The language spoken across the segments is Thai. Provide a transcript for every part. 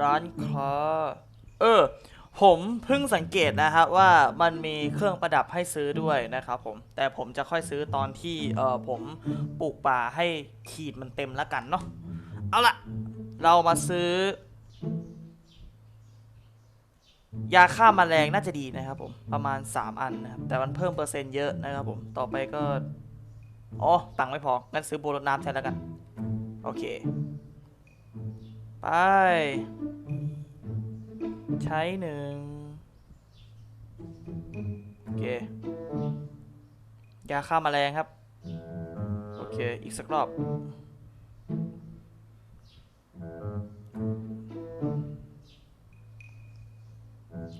ร้านค้า เออ ผมเพิ่งสังเกตนะครับว่ามันมีเครื่องประดับให้ซื้อด้วยนะครับผม แต่ผมจะค่อยซื้อตอนที่เออผมปลูกป่าให้ขีดมันเต็มแล้วกันเนาะ เอาละเรามาซื้อ ยาฆ่ามาแมลงน่าจะดีนะครับผม ประมาณ 3 อันนะครับ แต่มันเพิ่มเปอร์เซ็นต์เยอะนะครับผม ต่อไปก็ อ๋อ ตังค์ไม่พอ งั้นซื้อโบรน้ำแทนแล้วกัน โอเค ไป ใช้หนึ่งโอเคยาฆ่ามาแมลงครับ โอเค อีกสักรอบ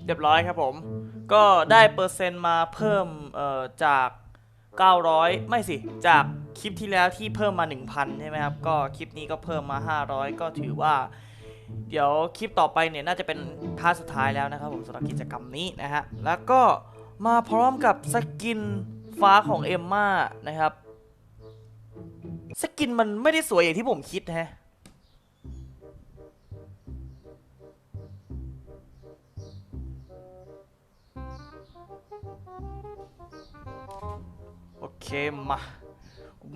เรียบร้อยครับผม ก็ได้เปอร์เซ็นต์มาเพิ่มเอ่อจาก 900 ไม่สิ จากคลิปที่แล้วที่เพิ่มมา 1,000 ใช่ไหมครับ ก็คลิปนี้ก็เพิ่มมา 500 ก็ถือว่า เดี๋ยวคลิปต่อไปเนี่ยน่าจะเป็นพาร์ทสุดท้ายแล้วนะครับผมสำหรับกิจกรรมนี้นะฮะ แล้วก็มาพร้อมกับสกินฟ้าของเอมม่านะครับ สกินมันไม่ได้สวยอย่างที่ผมคิดแฮะ มา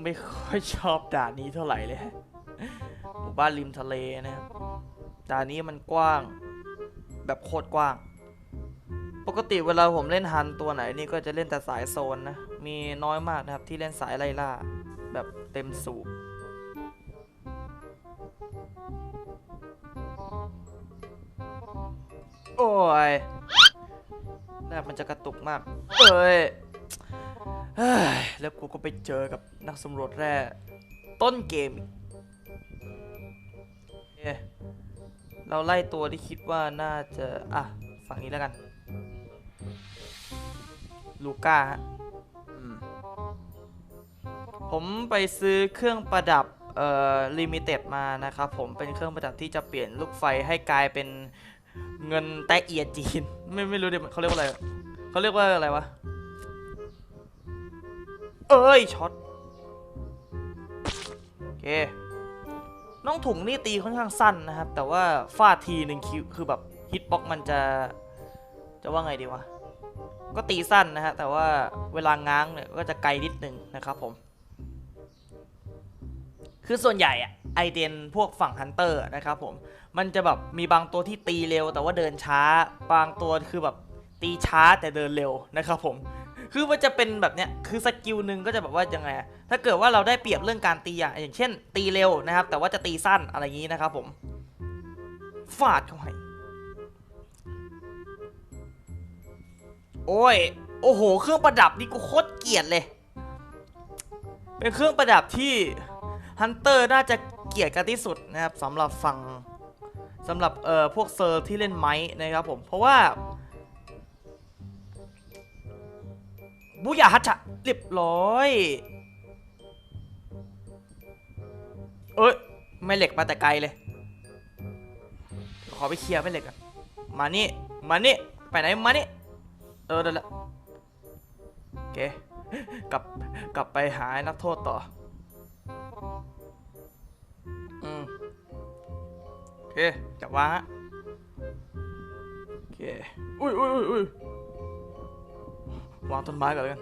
ไม่ค่อยชอบด่านนี้เท่าไหร่เลยหมู่บ้านริมทะเลนะครับด่านนี้มันกว้าง แบบโคตรกว้าง ปกติเวลาผมเล่นฮันตัวไหนนี่ก็จะเล่นแต่สายโซนนะ มีน้อยมากนะครับที่เล่นสายไล่ล่า แบบเต็มสูบโอ้ยแรบมันจะกระตุกมาก เอ้ย แล้วกูก็ไปเจอกับนักสำรวจแร่ต้นเกมอีกเอ๊ะเราไล่ตัวที่คิดว่าน่าจะ อะ ฝั่งนี้แล้วกัน ลูก้าฮะอืมผมไปซื้อเครื่องประดับ เอ่อ ลิมิเต็ดมานะครับผมเป็นเครื่องประดับที่จะเปลี่ยนลูกไฟให้กลายเป็นเงินแตะเอียจีน ไม่ไม่รู้เดี๋ยวเขาเรียกว่าอะไร เขาเรียกว่าอะไรวะ เอ้ยช็อตโอเคน้องถุงนี่ตีค่อนข้างสั้นนะครับ แต่ว่าฟาดทีหนึ่งคิวคือแบบฮิตบ็อกมันจะจะว่าไงดีวะก็ตีสั้นนะฮะแต่ว่าเวลาง้างเนี่ยก็จะไกลนิดนึงนะครับผม คือส่วนใหญ่อะไอเดนพวกฝั่งฮันเตอร์นะครับผมมันจะแบบมีบางตัวที่ตีเร็ว แต่ว่าเดินช้าบางตัวคือแบบตีช้าแต่เดินเร็วนะครับผม คือมันจะเป็นแบบเนี้ย คือสกิลหนึ่งก็จะแบบว่ายังไง ถ้าเกิดว่าเราได้เปรียบเรื่องการตีอะอย่างเช่น ตีเร็วนะครับ แต่ว่าจะตีสั้นอะไรอย่างนี้นะครับผม ฟาดเข้าให้ โอ้ย โอ้โห เครื่องประดับนี่กูโคตรเกลียดเลย เป็นเครื่องประดับที่ฮันเตอร์น่าจะเกลียดกันที่สุดนะครับสำหรับฝั่งสำหรับเอ่อพวกเซอร์ที่เล่นไม้นะครับผม เพราะว่า บุยาฮัตชะเรียบร้อย เอ้ยไม่เหล็กมาแต่ไกลเลย ขอไปเคลียร์ไม่เหล็กอะมานี่ มานี่ ไปไหนมานี่ เออเดี๋ยวละโอเคกลับกลับไปหานักโทษต่อ อืมโอเคจับวางฮะโอเค อุ้ยอุ้ยอุ้ยอุ้ย วางต้นไม้ก่อนเลยกัน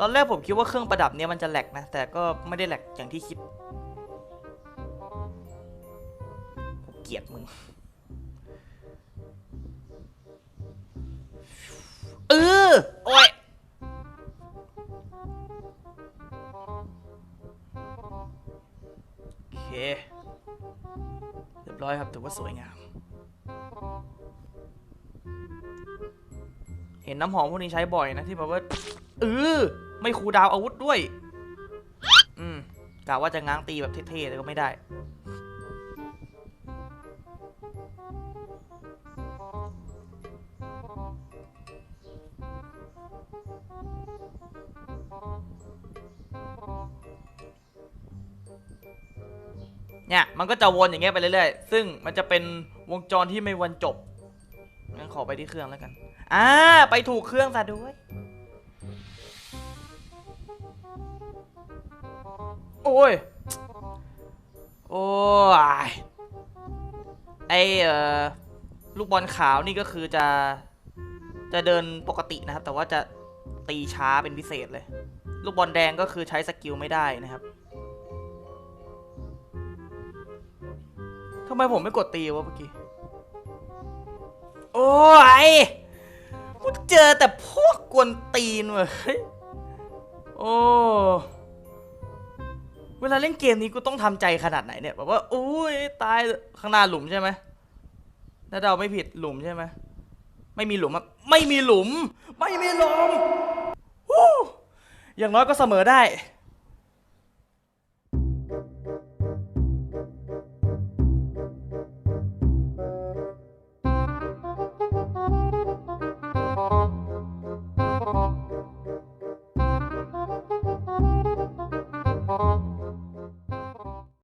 ตอนแรกผมคิดว่าเครื่องประดับเนี้ยมันจะแหลกนะ แต่ก็ไม่ได้แหลกอย่างที่คิดผมเกลียดมึง เออ โอ้ยโอเค เรียบร้อยครับถือว่าสวยงาม เห็นน้ำหอมพวกนี้ใช้บ่อยนะที่แบบว่าเออไม่คูดาวอาวุธด้วย อืมกะว่าจะง้างตีแบบเท่ๆแต่ก็ไม่ได้ เนี่ย มันก็จะวนอย่างเงี้ยไปเรื่อยๆ ซึ่งมันจะเป็นวงจรที่ไม่วันจบงั้นขอไปที่เครื่องแล้วกัน อ่า ไปถูกเครื่องซะด้วย โอ้ย โอ้ย ไอเอ่อ ลูกบอลขาวนี่ก็คือจะ จะเดินปกตินะครับ แต่ว่าจะตีช้าเป็นพิเศษเลย ลูกบอลแดงก็คือใช้สกิลไม่ได้นะครับทำไมผมไม่กดตีวะเมื่อกี้ โอ้ย กูเจอแต่พวกกวนตีนเว้ยโอ้เวลาเล่นเกมนี้กูต้องทำใจขนาดไหนเนี่ยแบบว่าอุ้ยตายข้างหน้าหลุมใช่ไหมถ้าเราไม่ผิดหลุมใช่ไหมไม่มีหลุมอะไม่มีหลุม ไม่มีหลุมอย่างน้อยก็เสมอได้